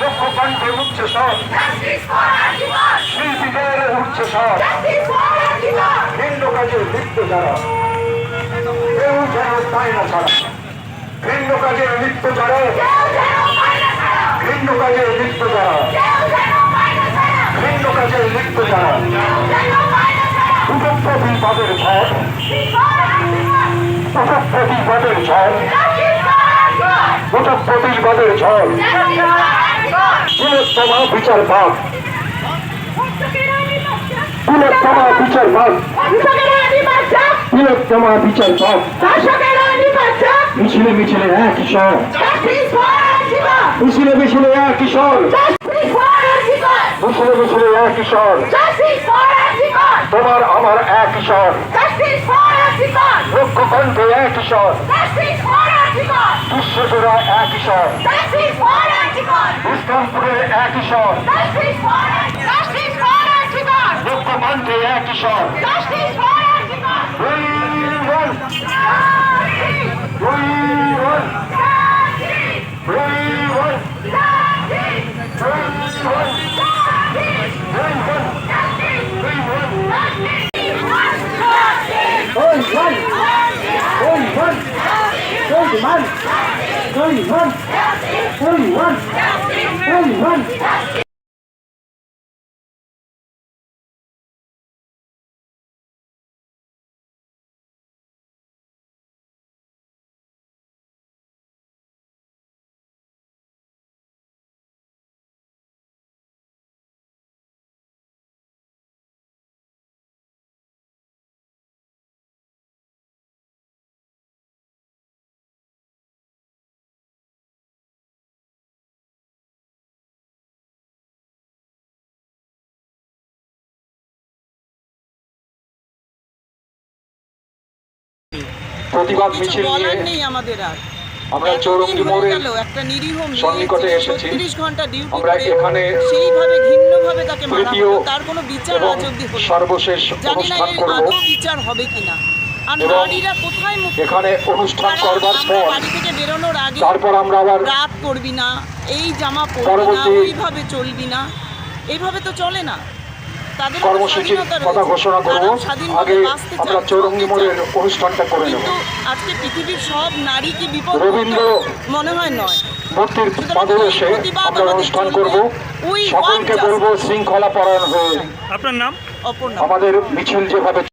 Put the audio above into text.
লক্ষ কণ্ঠে উচ্চ স্বর। শিল্পীদের উচ্চ স্বর। ভিন্ন কাজে লিপ্ত যারা, কেউ যেন পায় না ছাড়া। ভিন্ন কাজে লিপ্ত যারা, ভিন্ন কাজে লিপ্ত যারা। ভিন্ন কাজে লিপ্ত যারা। উপপ্রতিবাদের ঝড় উপপ্রতিবাদের ঝড় উপপ্রতিবাদের ঝড়। তিলোত্তমা বিচার ভাগ তিলোত্তমা বিচার ভাগ তিলোত্তমা বিচার ভাগ মিছিলে মিছিলে এক স্বর মিছিলে মিছিলে এক স্বর মিছিলে মিছিলে এক স্বর তোমার আমার এক স্বর লক্ষ কণ্ঠে এক স্বর বিশ্বজোড়া এক স্বর ইসলামপুরের এক লক্ষ কণ্ঠে এক ওয়ান দুই 31, 31, 31, 31. প্রতিবাদ মিছিল নিয়ে আমাদের আর। আমরা চৌরঙ্গি মোড়ে একটা নিরীহ সন্নিকটে এসেছি। 36 ঘণ্টা ডিউটি আমরা এখানে সেইভাবে ঘিন্নভাবে তাকে মারা হলো তার কোনো বিচার আজ হলো সর্বশেষ অনুষ্ঠান করব। বিচার হবে কিনা। আর নারীরা কোথায় মুক্ত? এখানে অনুষ্ঠান করবার পর বাড়ি থেকে বেরোনোর আগে তারপর আমরা আবার রাত করবি না এই জামা পরবি না ওইভাবে চলবি না। এইভাবে তো চলে না। কর্মসূচির কথা ঘোষণা করব। আগে আমরা চৌরঙ্গি মোড়ের অনুষ্ঠানটা করে নেব। আজকে পৃথিবীর সব নারী কি বিপদ রবীন্দ্র- মনে হয় নয়। মূর্তির পাদদেশে এসে আমরা অনুষ্ঠান করব। সকলকে বলব শৃঙ্খলা পরায়ণ হয়ে। আপনার নাম? আমাদের মিছিল যেভাবে